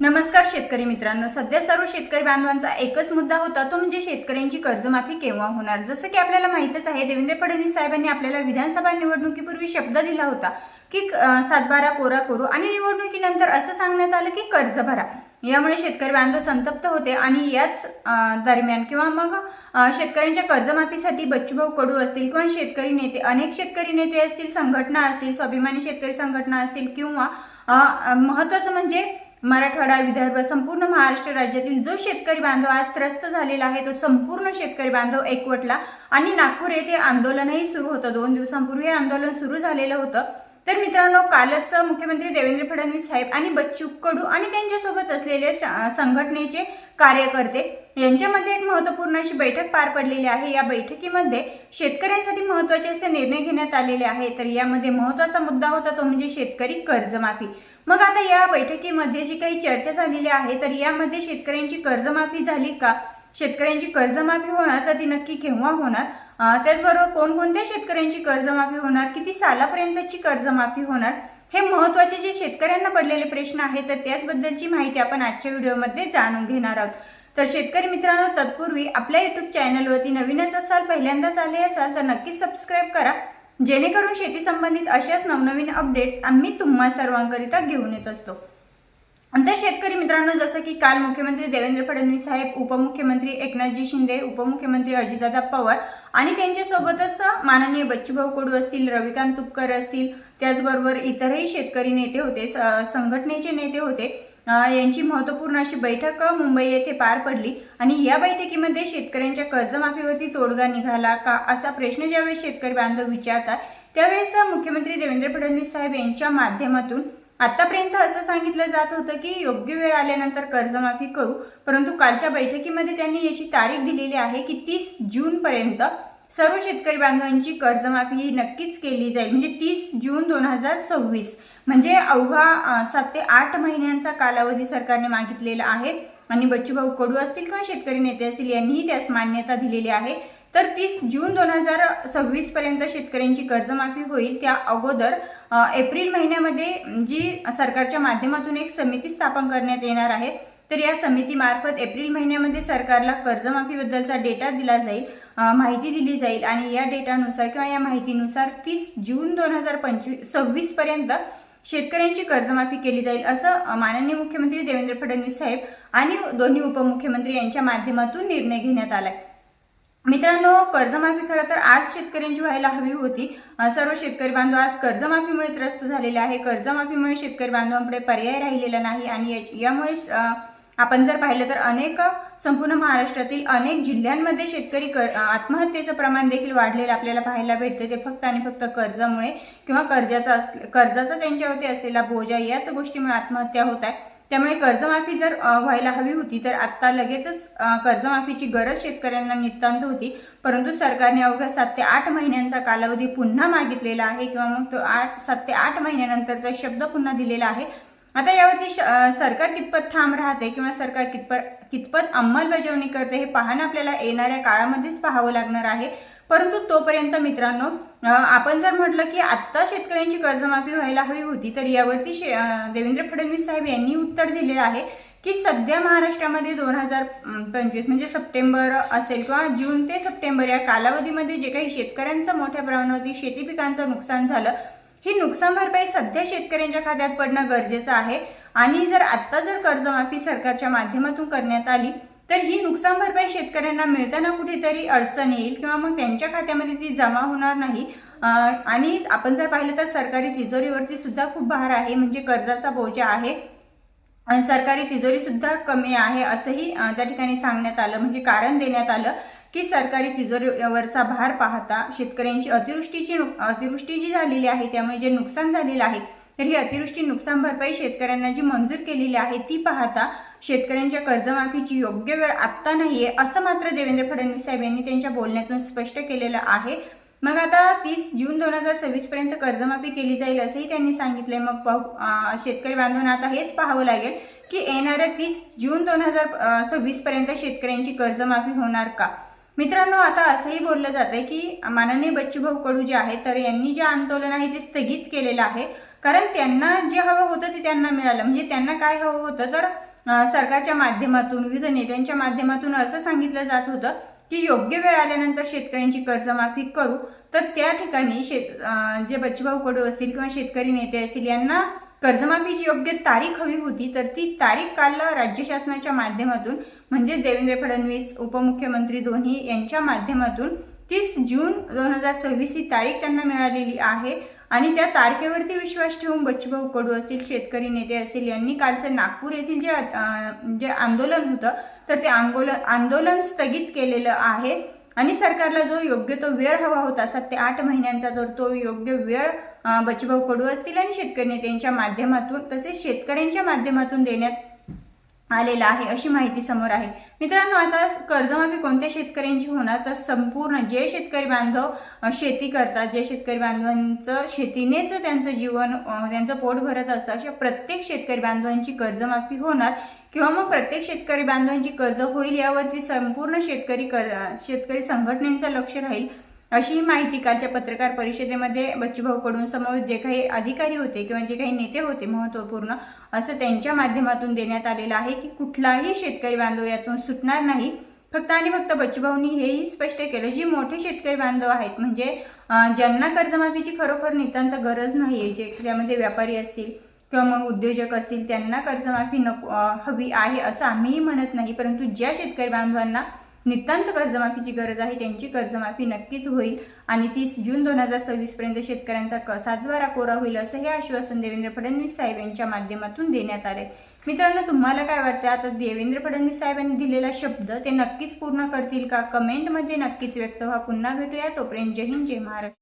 नमस्कार शेतकरी मित्रांनो. सध्या सर्व शेतकरी बांधवांचा एकच मुद्दा होता तो म्हणजे शेतकऱ्यांची कर्जमाफी केव्हा होणार? जसं की आपल्याला माहितच आहे देवेंद्र फडणवीस साहेबांनी आपल्याला विधानसभा निवडणुकीपूर्वी शब्द दिला होता की सातबारा कोरा करू आणि निवडणुकीनंतर असं सांगण्यात आलं की कर्ज भरा. यामुळे शेतकरी बांधव संतप्त होते आणि याच दरम्यान किंवा मग शेतकऱ्यांच्या कर्जमाफीसाठी बच्चूभाऊ कडू असतील किंवा शेतकरी नेते अनेक शेतकरी नेते असतील संघटना असतील स्वाभिमानी शेतकरी संघटना असतील किंवा महत्त्वाचं म्हणजे मराठवाडा विदर्भ संपूर्ण महाराष्ट्र राज्यातील जो शेतकरी बांधव आज त्रस्त झालेला आहे तो संपूर्ण शेतकरी बांधव एकवटला आणि नागपूर येथे आंदोलनही सुरू होतं. दोन दिवसांपूर्वी हे आंदोलन सुरू झालेलं होतं. तर मित्रांनो कालच मुख्यमंत्री देवेंद्र फडणवीस साहेब आणि बच्चू कडू आणि त्यांच्यासोबत असलेले श- संघटनेचे कार्यकर्ते यांच्यामध्ये एक महत्त्वपूर्ण अशी बैठक पार पडलेली आहे. या बैठकीमध्ये शेतकऱ्यांसाठी महत्त्वाचे असे निर्णय घेण्यात आलेले आहे तर यामध्ये महत्त्वाचा मुद्दा होता तो म्हणजे शेतकरी कर्जमाफी. मग आता या बैठकीमध्ये जी काही चर्चा झालेली आहे तर यामध्ये शेतकऱ्यांची कर्जमाफी झाली का? शेतकऱ्यांची कर्जमाफी होणार तर ती नक्की केव्हा होणार? त्याचबरोबर कोणकोणत्या शेतकऱ्यांची कर्जमाफी होणार? किती सालापर्यंतची कर्जमाफी होणार? हे महत्त्वाचे जे शेतकऱ्यांना पडलेले प्रश्न आहेत तर त्याचबद्दलची माहिती आपण आजच्या व्हिडिओमध्ये जाणून घेणार आहोत. तर शेतकरी मित्रांनो तत्पूर्वी आपल्या युट्यूब चॅनलवरती नवीनच असाल पहिल्यांदाच आले असाल तर नक्कीच सबस्क्राईब करा. जेणेकरून शेती संबंधित अशाच नवनवीन अपडेट्स आम्ही तुम्हा सर्वांकरिता घेऊन येत असतो. तर शेतकरी मित्रांनो जसं की काल मुख्यमंत्री देवेंद्र फडणवीस साहेब उपमुख्यमंत्री एकनाथजी शिंदे उपमुख्यमंत्री अजितदादा पवार आणि त्यांच्यासोबतच माननीय बच्चूभाऊ कडू असतील रविकांत तुपकर असतील त्याचबरोबर इतरही शेतकरी नेते होते स- संघटनेचे नेते होते यांची महत्त्वपूर्ण अशी बैठक मुंबई येथे पार पडली. आणि या बैठकीमध्ये शेतकऱ्यांच्या कर्जमाफीवरती तोडगा निघाला का असा प्रश्न ज्यावेळेस शेतकरी बांधव विचारतात त्यावेळेस मुख्यमंत्री देवेंद्र फडणवीस साहेब यांच्या माध्यमातून आतापर्यंत असं सांगितलं जात होतं की योग्य वेळ आल्यानंतर कर्जमाफी करू परंतु कालच्या बैठकीमध्ये त्यांनी याची तारीख दिलेली आहे की तीस जून पर्यंत सर्व शेतकरी बांधवांची कर्जमाफी ही नक्कीच केली जाईल. म्हणजे तीस जून दोन हजार सव्वीस. म्हणजे अवघा सात ते आठ महिन्यांचा कालावधी सरकारने मागितलेला आहे. आणि बच्चूभाऊ कडू असतील किंवा शेतकरी नेते असतील यांनीही त्यास मान्यता दिलेली आहे. तर तीस जून दोन हजार सव्वीस पर्यंत शेतकऱ्यांची कर्जमाफी होईल. त्या अगोदर एप्रिल महिन्यामध्ये जी सरकारच्या माध्यमातून एक समिती स्थापन करण्यात येणार आहे तर या समितीमार्फत एप्रिल महिन्यामध्ये सरकारला कर्जमाफीबद्दलचा डेटा दिला जाईल माहिती दिली जाईल आणि या डेटानुसार किंवा या माहितीनुसार तीस जून दोन हजार पंचवीस सव्वीस पर्यंत शेतकऱ्यांची कर्जमाफी केली जाईल असं माननीय मुख्यमंत्री देवेंद्र फडणवीस साहेब आणि दोन्ही उपमुख्यमंत्री यांच्या माध्यमातून निर्णय घेण्यात आला आहे मित्रांनो कर्जमाफी खरं तर आज शेतकऱ्यांची व्हायला हवी होती. सर्व शेतकरी बांधव आज कर्जमाफीमुळे त्रस्त झालेले आहे. कर्जमाफीमुळे शेतकरी बांधवांकडे पर्याय राहिलेला नाही आणि यामुळे आपण जर पाहिलं तर अनेक संपूर्ण महाराष्ट्रातील अनेक जिल्ह्यांमध्ये शेतकरी कर आत्महत्येचं प्रमाण देखील वाढलेलं आपल्याला पाहायला भेटते. ते फक्त आणि फक्त कर्जामुळे किंवा कर्जाचा कर्जाचा त्यांच्यावरती असलेला बोजा याच गोष्टीमुळे आत्महत्या होत आहे. त्यामुळे कर्जमाफी जर व्हायला हवी होती तर आत्ता लगेचच कर्जमाफीची गरज शेतकऱ्यांना नितांत होती. परंतु सरकारने अवघ्या सात ते आठ महिन्यांचा कालावधी पुन्हा मागितलेला आहे किंवा मग तो आठ सात ते आठ महिन्यानंतरचा शब्द पुन्हा दिलेला आहे. आता यावरती श- सरकार कितपत ठाम राहते किंवा सरकार कितपत कितपत अंमलबजावणी करते हे पाहणं आपल्याला येणाऱ्या काळामध्येच पाहावं लागणार आहे. परंतु तोपर्यंत मित्रांनो आपण जर म्हटलं की आत्ता शेतकऱ्यांची कर्जमाफी व्हायला हवी होती तर यावरती शे देवेंद्र फडणवीस साहेब यांनी उत्तर दिलेलं आहे की सध्या महाराष्ट्रामध्ये दोन हजार पंचवीस म्हणजे सप्टेंबर असेल किंवा जून ते सप्टेंबर या कालावधीमध्ये जे काही शेतकऱ्यांचं मोठ्या प्रमाणावरती शेती पिकांचं नुकसान झालं ही नुकसान भरपाई सध्या शेतकऱ्यांच्या खात्यात पडणं गरजेचं आहे. आणि जर आत्ता जर कर्जमाफी सरकारच्या माध्यमातून करण्यात आली तर ही नुकसान भरपाई शेतकऱ्यांना मिळताना कुठेतरी अडचण येईल किंवा मग त्यांच्या खात्यामध्ये ती जमा होणार नाही. आणि आपण जर पाहिलं तर सरकारी तिजोरीवरती सुद्धा खूप भार आहे म्हणजे कर्जाचा बोजा आहे. आणि सरकारी तिजोरी सुद्धा कमी आहे असंही त्या ठिकाणी सांगण्यात आलं. म्हणजे कारण देण्यात आलं की सरकारी तिजोरीवरचा भार पाहता शेतकऱ्यांची अतिवृष्टीची नुक- अतिवृष्टी जी झालेली आहे त्यामुळे जे नुकसान झालेलं आहे तर ही अतिवृष्टी नुकसान भरपाई शेतकऱ्यांना जी मंजूर केलेली आहे ती पाहता शेतकऱ्यांच्या कर्जमाफीची योग्य वेळ आत्ता नाही आहे असं मात्र देवेंद्र फडणवीस साहेब यांनी त्यांच्या बोलण्यातून स्पष्ट केलेलं आहे. मग आता तीस जून दोन हजार सव्वीस पर्यंत कर्जमाफी केली जाईल असंही त्यांनी सांगितलंय. मग पाहू शेतकरी बांधवांना आता हेच पाहावं लागेल की येणाऱ्या तीस जून दोन हजार सव्वीस पर्यंत शेतकऱ्यांची कर्जमाफी होणार का? मित्रांनो आता असंही बोललं जात आहे की माननीय बच्चूभाऊ कडू जे आहेत तर यांनी जे आंदोलन आहे ते स्थगित केलेलं आहे. कारण त्यांना जे हवं होतं ते त्यांना मिळालं. म्हणजे त्यांना काय हवं होतं तर सरकारच्या माध्यमातून विविध नेत्यांच्या माध्यमातून असं सांगितलं जात होतं की योग्य वेळ आल्यानंतर शेतकऱ्यांची कर्जमाफी करू. तर त्या ठिकाणी शेत जे बच्चूभाऊ कडू असतील किंवा शेतकरी नेते असतील यांना कर्जमाफीची योग्य तारीख हवी होती. तर ती तारीख काल राज्य शासनाच्या माध्यमातून म्हणजे देवेंद्र फडणवीस उपमुख्यमंत्री दोन्ही यांच्या माध्यमातून तीस जून दोन हजार सव्वीस ही तारीख त्यांना मिळालेली आहे. आणि त्या तारखेवरती विश्वास ठेवून बच्चूभाऊ कडू असतील शेतकरी नेते असतील यांनी कालचं नागपूर येथील जे जे आंदोलन होतं तर ते आंदोलन आंदोलन स्थगित केलेलं आहे. आणि सरकारला जो योग्य तो वेळ हवा होता सात ते आठ महिन्यांचा तर तो योग्य वेळ बच्चूभाऊ कडू असतील आणि शेतकरी नेत्यांच्या माध्यमातून तसेच शेतकऱ्यांच्या माध्यमातून देण्यात आलेला आहे अशी माहिती समोर आहे. मित्रांनो आता कर्जमाफी कोणत्या शेतकऱ्यांची होणार? तर संपूर्ण जे शेतकरी बांधव शेती करतात जे शेतकरी बांधवांचं शेतीनेच त्यांचं जीवन त्यांचं पोट भरत असतं अशा प्रत्येक शेतकरी बांधवांची कर्जमाफी होणार? किंवा मग प्रत्येक शेतकरी बांधवांची कर्ज होईल यावरती संपूर्ण शेतकरी कर शेतकरी संघटनेचं लक्ष राहील? अशीही माहिती कालच्या पत्रकार परिषदेमध्ये बच्चूभाऊकडून समोर जे काही अधिकारी होते किंवा जे काही नेते होते महत्त्वपूर्ण असं त्यांच्या माध्यमातून देण्यात आलेलं आहे की कुठलाही शेतकरी बांधव यातून सुटणार नाही. फक्त आणि फक्त बच्चूभाऊंनी हेही स्पष्ट केलं जी मोठे शेतकरी बांधव आहेत म्हणजे ज्यांना कर्जमाफीची खरोखर नितांत गरज नाही आहे जे ज्यामध्ये व्यापारी असतील किंवा मग उद्योजक असतील त्यांना कर्जमाफी नको हवी आहे असं आम्हीही म्हणत नाही. परंतु ज्या शेतकरी बांधवांना नितांत कर्जमाफीची गरज आहे त्यांची कर्जमाफी नक्कीच होईल आणि तीस जून दोन हजार सव्वीस पर्यंत शेतकऱ्यांचा कसाद्वारा कोरा होईल असं हे आश्वासन देवेंद्र फडणवीस साहेब यांच्या माध्यमातून देण्यात आले मित्रांनो तुम्हाला काय वाटतं? आता देवेंद्र फडणवीस साहेबांनी दिलेला शब्द ते नक्कीच पूर्ण करतील का? कमेंटमध्ये नक्कीच व्यक्त व्हा. पुन्हा भेटूया. तोपर्यंत जय हिंद जय महाराष्ट्र.